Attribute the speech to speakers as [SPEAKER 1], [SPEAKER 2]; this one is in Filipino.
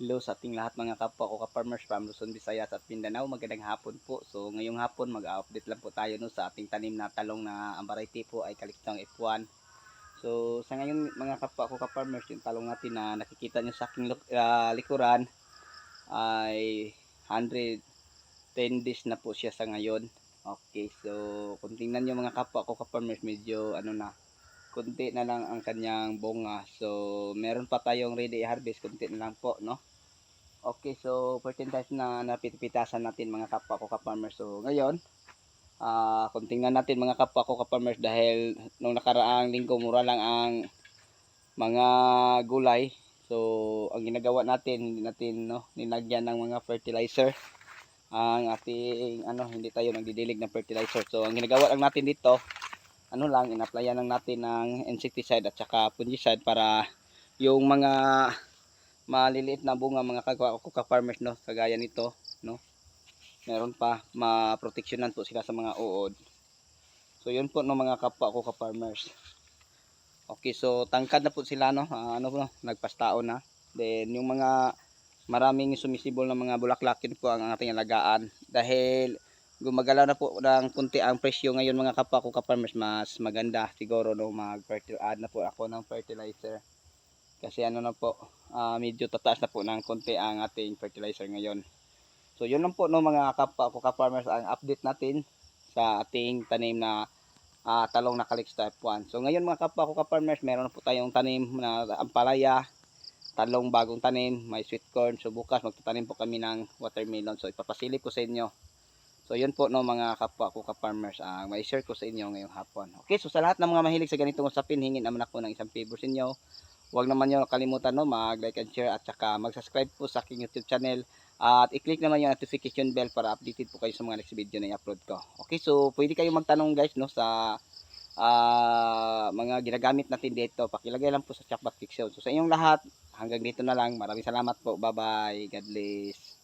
[SPEAKER 1] Hello sa ating lahat mga kapwa ko ka-farmers from Luzon, Visayas at Mindanao. Magandang hapon po. So ngayong hapon mag-update lang po tayo no, sa ating tanim na talong na ang variety po ay kaliktang F1. So sa ngayon mga kapwa ko ka-farmers, yung talong natin na nakikita nyo sa aking ah, likuran ay 110 days na po siya sa ngayon. Okay, so kung tingnan nyo mga kapwa ko ka-farmers, medyo ano na, kunti na lang ang kanyang bunga. So, meron pa tayong ready i-harvest, kunti na lang po, no? Okay, so 14 times na napitipitasan natin mga kapwa ko ka-farmers. So, ngayon, ah kung tingnan natin mga kapwa ko ka-farmers dahil nung nakaraang linggo mura lang ang mga gulay. So, ang ginagawa natin, hindi natin no, nilagyan ng mga fertilizer. Ang ating ano, hindi tayo nagdidilig ng fertilizer. So, ang ginagawa lang natin dito, ano lang, in-applyan lang natin ng insecticide at saka fungicide para yung mga maliliit na bunga mga kagwa farmers no kagaya nito no meron pa maproteksyonan po sila sa mga uod. So yun po no mga kapwa ko ka farmers okay so tangkad na po sila no Ah, ano po nagpastao na. Then yung mga maraming sumisibol na mga bulaklak yun po ang ating alagaan. Dahil gumagalaw na po ng kunti ang presyo ngayon mga kapwa ko ka farmers mas maganda siguro no mag add na po ako ng fertilizer kasi ano na po ah, medyo tataas na po ng konti ang ating fertilizer ngayon. So yun lang po no mga kapwa ko ka-farmers ang update natin sa ating tanim na ah, talong na Calix Type 1. So ngayon mga kapwa ko ka-farmers meron po tayong tanim na ampalaya, talong bagong tanim, may sweet corn. So bukas magtatanim po kami ng watermelon. So ipapasilip ko sa inyo. So yun po no mga kapwa ko ka-farmers ang may share ko sa inyo ngayong hapon. Okay, so sa lahat ng mga mahilig sa ganitong usapin, hingin naman ako ng isang favor sa inyo. Huwag naman nyo kalimutan no, mag-like and share at saka mag-subscribe po sa aking YouTube channel. At i-click naman yung notification bell para updated po kayo sa mga next video na i-upload ko. Okay, so pwede kayo magtanong guys no sa ah, mga ginagamit natin dito. Pakilagay lang po sa chat box section. So sa inyong lahat, hanggang dito na lang. Maraming salamat po. Bye-bye. God bless.